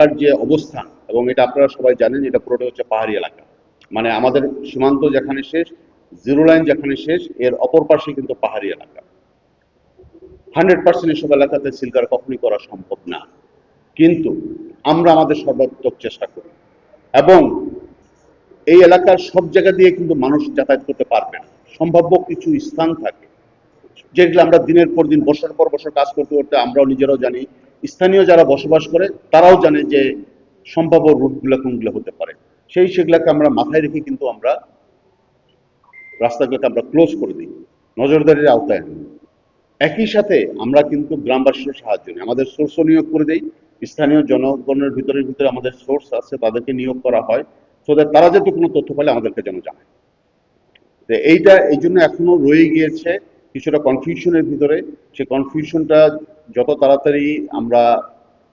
তার যে অবস্থান, এবং এটা আপনারা সবাই জানেন, এটা পুরোটা হচ্ছে পাহাড়ি এলাকা। মানে আমাদের সীমান্ত যেখানে শেষ, জিরো লাইন যেখানে শেষ, এর অপর পাশে কিন্তু পাহাড়ি এলাকা। হান্ড্রেড পার্সেন্ট এসব এলাকাতে সিলকার কখনই করা সম্ভব না। কিন্তু আমরা আমাদের সর্বাত্মক চেষ্টা করি। এবং এই এলাকার সব জায়গা দিয়ে কিন্তু মানুষ যাতায়াত করতে পারবে না। সম্ভাব্য কিছু স্থান থাকে, যেগুলো আমরা দিনের পর দিন বছর পর বছর কাজ করতে করতে আমরাও নিজেরাও জানি স্থানীয় যারা বসবাস করে, তারাও জানে যে সম্ভাব্য রুটগুলো কোনগুলো হতে পারে। সেই সেগুলোকে আমরা মাথায় রেখে কিন্তু আমরা রাস্তাগুলোকে আমরা ক্লোজ করে দিই, নজরদারির আওতায়। একই সাথে আমরা কিন্তু গ্রামবাসীর সাহায্য নিই। আমাদের সোর্সও নিয়োগ করে দেই। স্থানীয় জনগণের ভিতরের ভিতরে আমাদের সোর্স আছে, তাদেরকে নিয়োগ করা হয়, so that তারা যাতে কোনো তথ্য পেলে আমাদেরকে যেন জানায়। তো এইটা, এই জন্য এখনও রয়ে গিয়েছে কিছুটা কনফিউশনের ভিতরে, সেই কনফিউশনটা যত তাড়াতাড়ি আমরা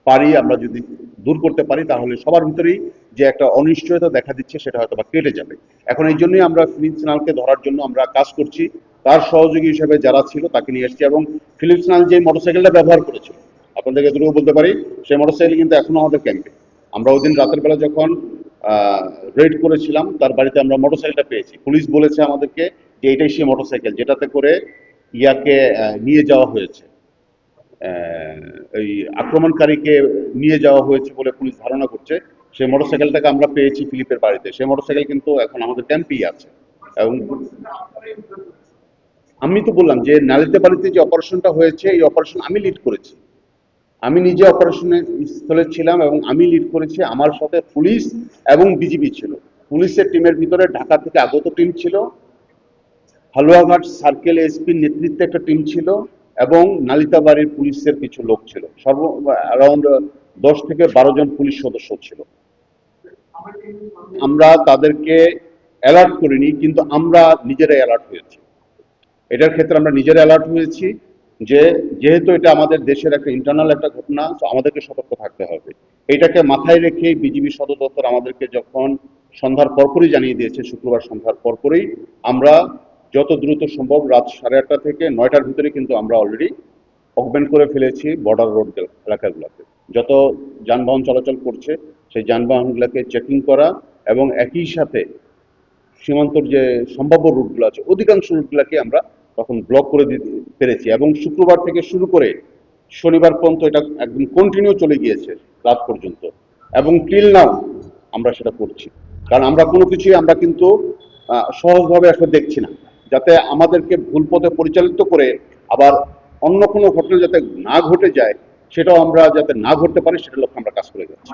পারি, আমরা যদি দূর করতে পারি, তাহলে সবার ভিতরেই যে একটা অনিশ্চয়তা দেখা দিচ্ছে, সেটা হয়তো বা কেটে যাবে। এখন এই জন্যই আমরা ফিলিপস নালকে ধরার জন্য আমরা কাজ করছি। তার সহযোগী হিসেবে যারা ছিল, তাকে নিয়ে এসেছি এবং ফিলিপস নাল যে মোটরসাইকেলটা ব্যবহার করেছিল আপনাদেরকে এতটুকু বলতে পারি, সেই মোটরসাইকেল কিন্তু এখনও আমাদের ক্যাম্পে। আমরা ওই দিন রাতের বেলা যখন রেড করেছিলাম, তার বাড়িতে আমরা মোটরসাইকেলটা পেয়েছি। পুলিশ বলেছে আমাদেরকে যে এটাই সেই মোটরসাইকেল যেটাতে করে ইয়াকে নিয়ে যাওয়া হয়েছে। এই আক্রমণকারীকে নিয়ে যাওয়া হয়েছে বলে পুলিশ ধারণা করছে। সেই মোটরসাইকেলটাকে আমরা পেয়েছি ফিলিপের বাড়িতে। সেই মোটরসাইকেল কিন্তু এখন আমাদের ক্যাম্পেই আছে। এবং আমি তো বললাম যে নালিতে বাড়িতে যে অপারেশনটা হয়েছে, এই অপারেশন আমি লিড করেছি। আমি নিজে অপারেশনের স্থলে ছিলাম এবং আমি লিড করেছি। আমার সাথে পুলিশ এবং বিজিবি ছিল। পুলিশের টিমের ভিতরে ঢাকা থেকে আগত টিম ছিল। হালুয়াঘাট সার্কেল এসপির নেতৃত্বে একটা টিম ছিল এবং নালিতাবাড়ির পুলিশের কিছু লোক ছিল। সর্ব অ্যারাউন্ড দশ থেকে বারো জন পুলিশ সদস্য ছিল। আমরা তাদেরকে অ্যালার্ট করিনি, কিন্তু আমরা নিজেরাই অ্যালার্ট হয়েছি। এটার ক্ষেত্রে আমরা নিজেরা অ্যালার্ট হয়েছি যে, যেহেতু এটা আমাদের দেশের একটা ইন্টারনাল একটা ঘটনা তো আমাদেরকে সতর্ক থাকতে হবে। এটাকে মাথায় রেখে বিজিবি সদর দপ্তর আমাদেরকে যখন সন্ধ্যার পরপরই জানিয়ে দিয়েছে, শুক্রবার সন্ধ্যার পরপরই, আমরা যত দ্রুত সম্ভব রাত সাড়ে আটটা থেকে নয়টার ভিতরে কিন্তু আমরা অলরেডি অকমেন্ট করে ফেলেছি বর্ডার রোড এলাকাগুলোতে। যত যানবাহন চলাচল করছে, সেই যানবাহনগুলোকে চেকিং করা এবং একই সাথে সীমান্তর যে সম্ভাব্য রুটগুলো আছে, অধিকাংশ রুটগুলোকে আমরা তখন ব্লক করে দিতে পেরেছি এবং শুক্রবার থেকে শুরু করে শনিবার পর্যন্ত এটা একদম কন্টিনিউ চলে গিয়েছে রাত পর্যন্ত। এবং টিল নাও আমরা সেটা করছি। কারণ আমরা কোনো কিছুই আমরা কিন্তু সহজভাবে আসলে দেখছি না। যাতে আমাদেরকে ভুল পথে পরিচালিত করে আবার অন্য কোনো ঘটনা যাতে না ঘটে যায়, সেটাও আমরা যাতে না ঘটতে পারি, সেটা লক্ষ্যে আমরা কাজ করে যাচ্ছি।